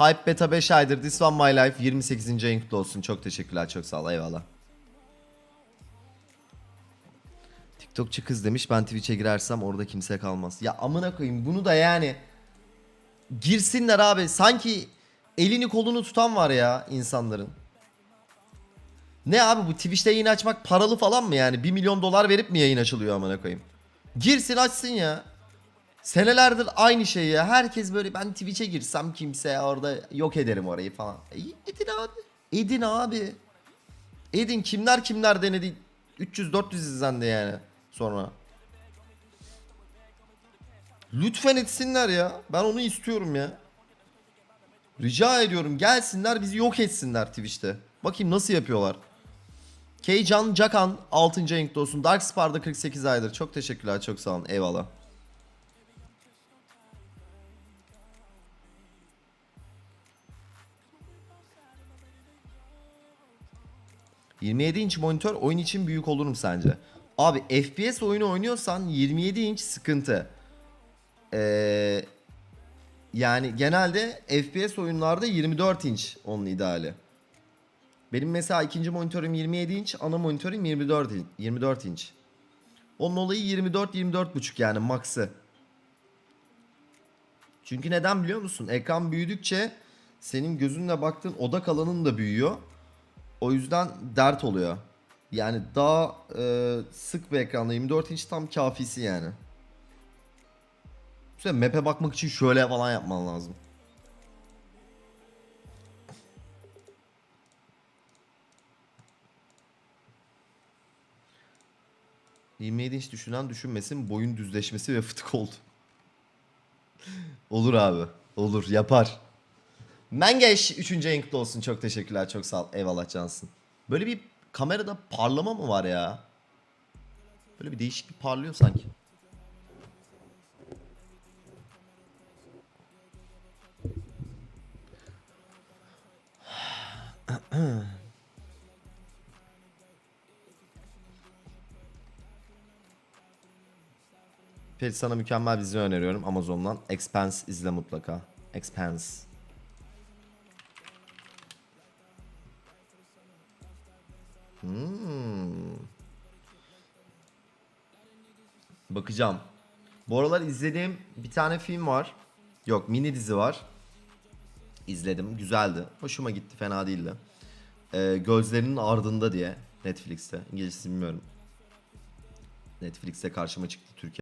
Hype Beta 5 aydır. This One My Life 28. ayın kutlu olsun. Çok teşekkürler. Çok sağ ol. Eyvallah. TikTokçu kız demiş ben Twitch'e girersem orada kimse kalmaz. Ya amına koyayım bunu da yani girsinler abi. Sanki elini kolunu tutan var ya insanların. Ne abi bu Twitch'te yayın açmak paralı falan mı yani? 1 milyon dolar verip mi yayın açılıyor amına koyayım? Girsin açsın ya. Senelerdir aynı şey ya. Herkes böyle ben Twitch'e girsem kimse orada yok ederim orayı falan. Edin abi. Edin abi. Edin kimler kimler denedi. 300-400 izlendi yani sonra. Lütfen etsinler ya. Ben onu istiyorum ya. Rica ediyorum gelsinler bizi yok etsinler Twitch'te. Bakayım nasıl yapıyorlar. Keycan Cakan 6. ayınkta olsun. Dark Spar'da 48 aydır. Çok teşekkürler. Çok sağ olun. Eyvallah. ...27 inç monitör oyun için büyük olur mu sence? Abi FPS oyunu oynuyorsan 27 inç sıkıntı. Ee, yani genelde FPS oyunlarda 24 inç onun ideali. Benim mesela ikinci monitörüm 27 inç, ana monitörüm 24 inç. 24 inç. Onun olayı 24 24.5 yani maksı. Çünkü neden biliyor musun? Ekran büyüdükçe senin gözünle baktığın odak alanın da büyüyor. O yüzden dert oluyor. Yani daha e, sık bir ekranda 24 inç tam kafisi yani. Mesela map'e bakmak için şöyle falan yapman lazım. ...27 inç düşünen düşünmesin... ...boyun düzleşmesi ve fıtık oldu. Olur abi. Olur yapar. Mengeş 3. ayın kutlu olsun. Çok teşekkürler. Çok sağ ol. Eyvallah cansın. Böyle bir kamerada parlama mı var ya? Böyle bir değişik bir parlıyor sanki. Ferit sana mükemmel bir dizi öneriyorum Amazon'dan. Expanse izle mutlaka. Expanse. Hmm. Bakacağım. Bu aralar izlediğim bir tane film var. Yok mini dizi var. İzledim. Güzeldi. Hoşuma gitti. Fena değildi. Ee, Gözlerinin Ardında diye. Netflix'te. İngilizcesi bilmiyorum. Netflix'te karşıma çıktı Türkiye.